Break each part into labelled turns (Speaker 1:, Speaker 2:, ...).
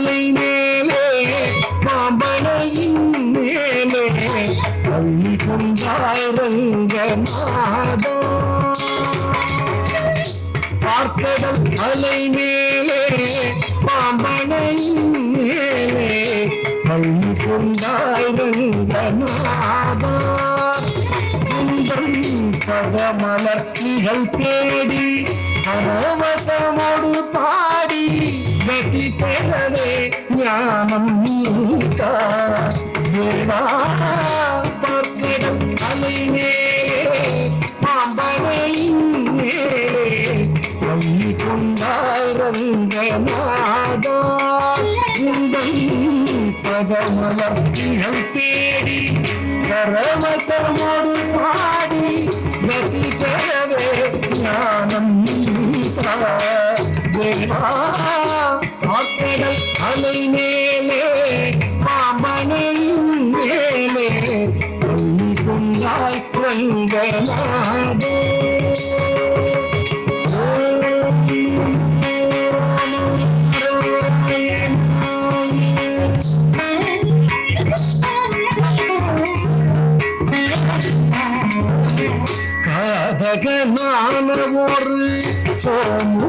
Speaker 1: மலை மேலே மாமலையின் மேலே பள்ளி கொண்டாரங்க மாதா? பார்க்கடல் மலை மேலே மாமலையின் மேலே பள்ளி கொண்டாரங்க மாதா பதமலர் தேடி அவர் ஞானம் நீதா வேளா பார்க்கிடம் அலை கொண்டாரங்கநாதா உந்தன் பதமலர்ச்சிகள் தேடி பரவசமோடு பாடி நசி பெறவே ஞானம் நீதா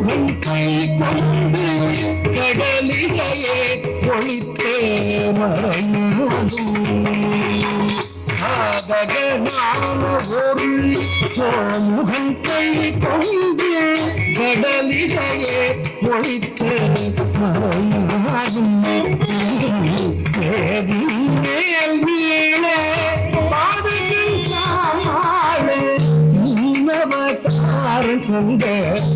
Speaker 1: கை கொண்டு கடலிலேயே ஒளித்தே மறையும் காதகனான ஒரு சோமுகன் கை கொண்டு கடலிடையே ஒளித்தே மறையும் வேதி நீனவதாரம்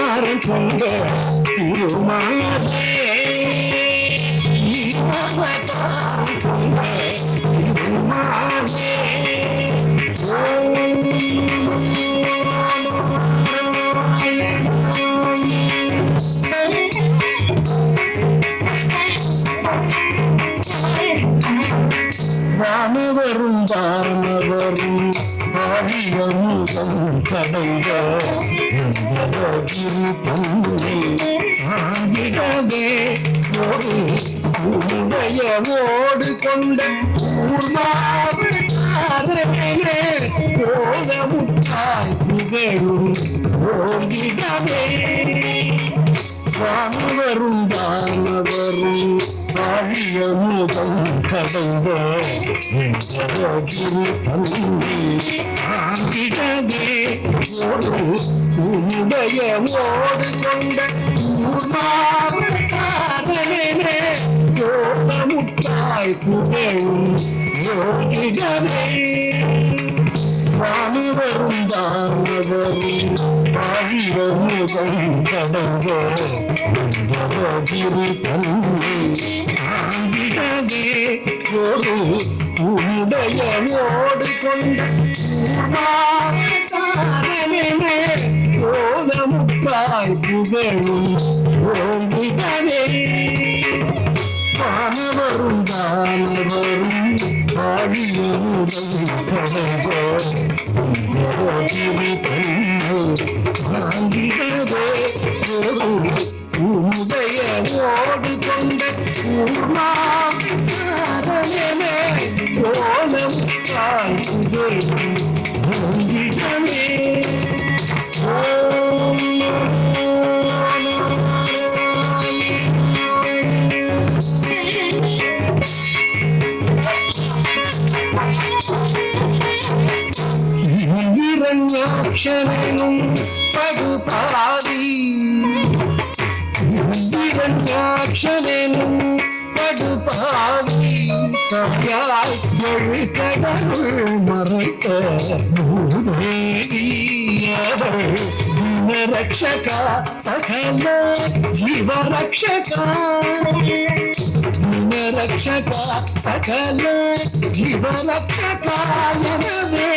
Speaker 1: கொண்ட திருமாலே நீனவதாரம் கொண்ட உடையவோடு கொண்ட ஊர்மாவனே போதமுட்டாய் புகழும் ஓங்கிடவே வானவரும் வானவரும் ஆழியமுதம் கடைந்த ஆங்கிடவே ஒரு உடைய ஓடு கொண்ட ஊர்மாவனே யோகமுட்டாய் புகழும் யோகிடவே வானவரும் தானவரும் ஒரு உடைய ஓடு கொண்ட ஊர்மாவனே யோகமுட்டாய் புகழும் தயாய் மொழி கடவுள் மறைத்த பூதேவியவள் ரக்ஷக சகல ஜீவரக்ஷக ரக்ஷக சகல ஜீவரக்ஷக எனவே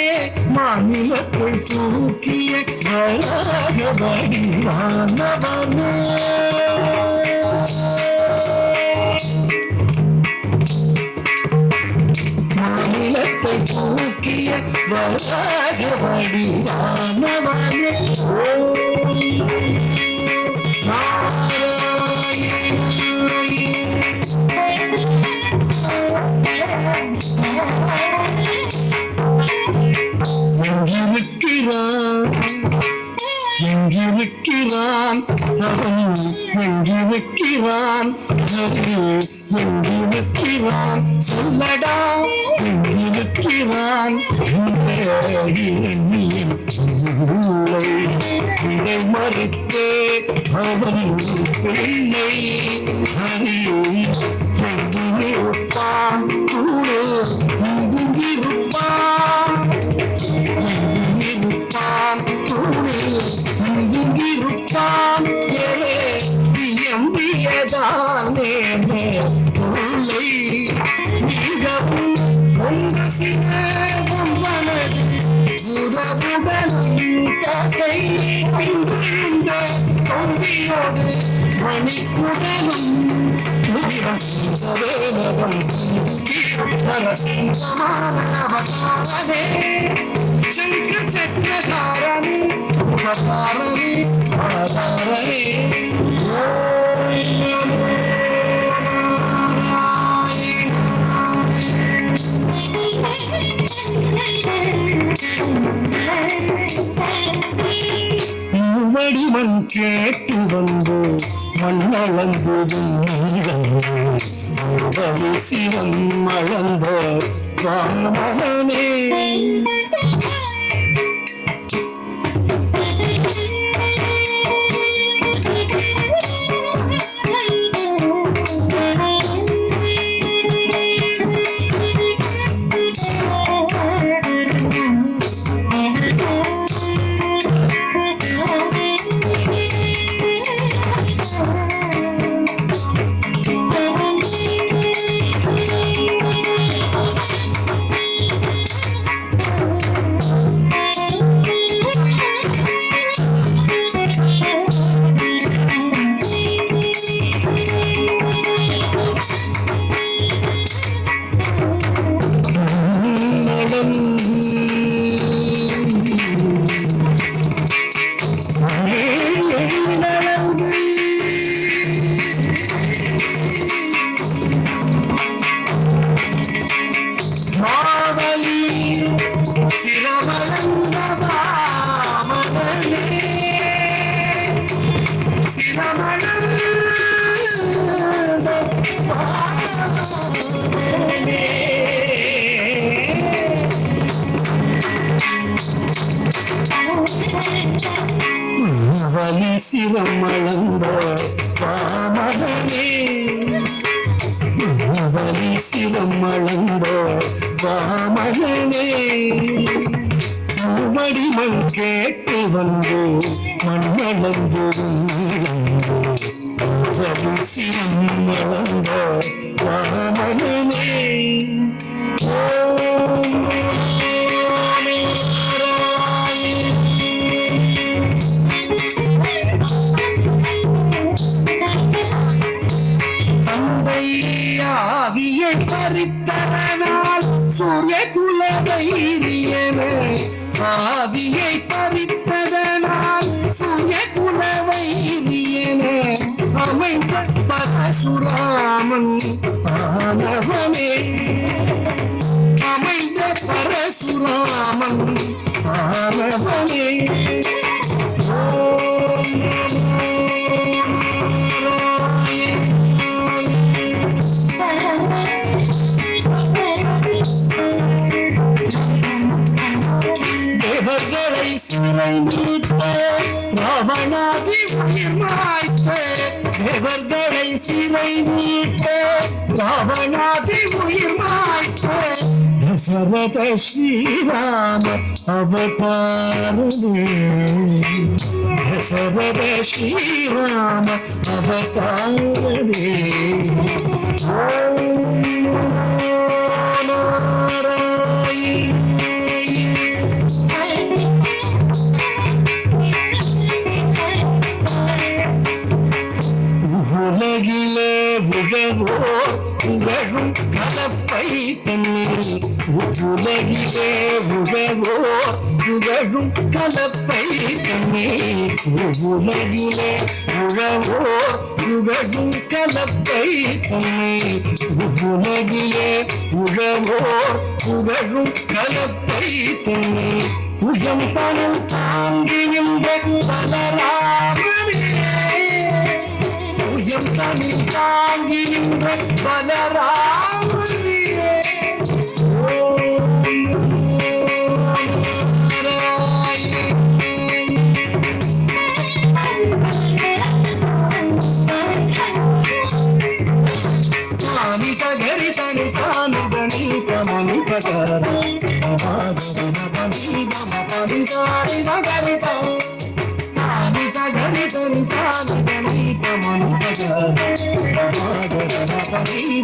Speaker 1: மாநிலத்தை தூக்கிய வராகபடி வானவனே தூக்கிய வராகவடி வானவானே எங்கிருக்கிறான்? எங்கிருக்கிறான்? அவன் எங்கிருக்கிறான்? எங்கிருக்கிறான்? சொல்லடா. இரணியன் விடை மறுத்தே அவன் பிள்ளை அறியும். மணிக்குடலும் உதிரம் சவேனகம் நரசிங்கமானவதாரனே శంఖ చక్రధారణి ఉపధారణి ఆధారణి வடிவன் கேட்டு வந்து மண்ணளந்ததும் சிவம் மழந்த ராமனே சிரமளந்த வாமனே வலி சிரமளந்த வாமனே வடிமண் கேட்டு வந்து மண்ணளந்து வலி சிரமளந்த வாமனே அமைந்த பரசுராமன் ஆனவனே அமைந்த பரசுராமன் ஆனவனே ஓம் நமோ நாராயணாய. தேவர்களை சிறை மீட்ட ராவணாதி உயிர் மாய்த்த தேவர்களை சிறை மீட்ட ராவணாதி உயிர் மாய்த்த தசரத ஸ்ரீராம அவதாரமே தசரத ஸ்ரீராம அவதாரமே உலகிலே உழவோ புகழும் கலப்பை தன்னை உலகிலே உழவோ புகழும் கலப்பை தன்னை உலகிலே உழவோ புகழும் கலப்பை தன்னை புயம் பணம் தாங்கி நின்ற பலராமனே உயம் தமிழ் தாங்கி நின்ற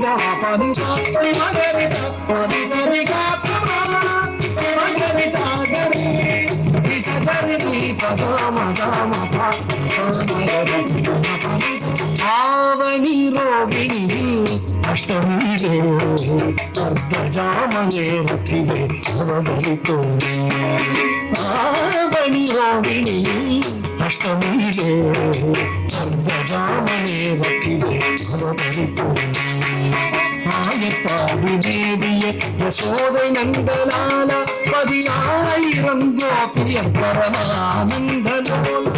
Speaker 1: దమ పని సారి నగరి ఆవని రోగిణి అష్టమి అర్ధజామనే రతివే అవబలితోంది అష్టమి అర్ధజామనే రతివే అవబలితోంది பாதி மேடிய யசோதை நந்தலால பதியாயிரம் கோபிய பரமானந்தலோல்.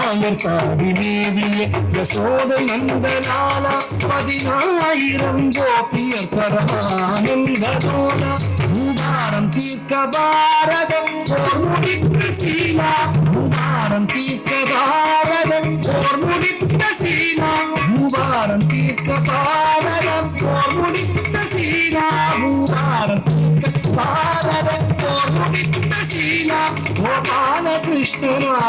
Speaker 1: ஆயர் பாதி மேடிய யசோதை நந்தலால பதினாயிரம் கோபிய பரமானந்தலோல. மூவாரம் தீர்க்க பார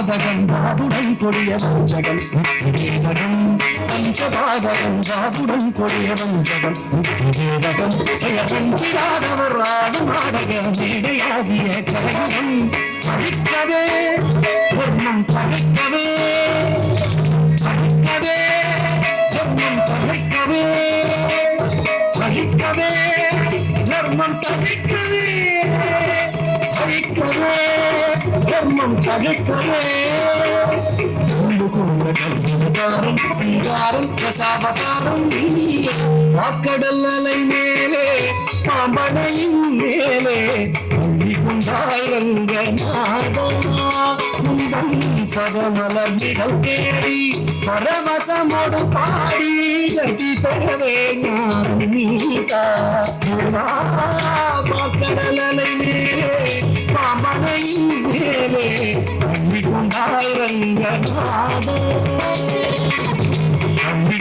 Speaker 1: பஞ்சபாதகம் பாபுடன் கொடிய வஞ்சகம். முத்திரேதகம் பஞ்சபாதகம் பாபுடன் கொடிய வஞ்சகம். முத்திரேதகம் செயலஞ்சிராதவர் ஆடும் நாடக மேடையாகிய கலையம் பழிக்கவே தர்மம் பழிக்கவே சிங்காரம் ரசாவதாரம் வாக்கடல் அலை மேலே பாம்பனையின் மேலே பள்ளி கொண்டாய் ரங்கநாதா முந்தம் பதமலர்மிகள் தேடி பரவசமோடு பாடி கட்டி பெறவே ஞானம் நீதா வாக்கடல் அலை மேலே மலை மேலே நம்பி கொண்டாய் ரங்கநாதா. நம்பி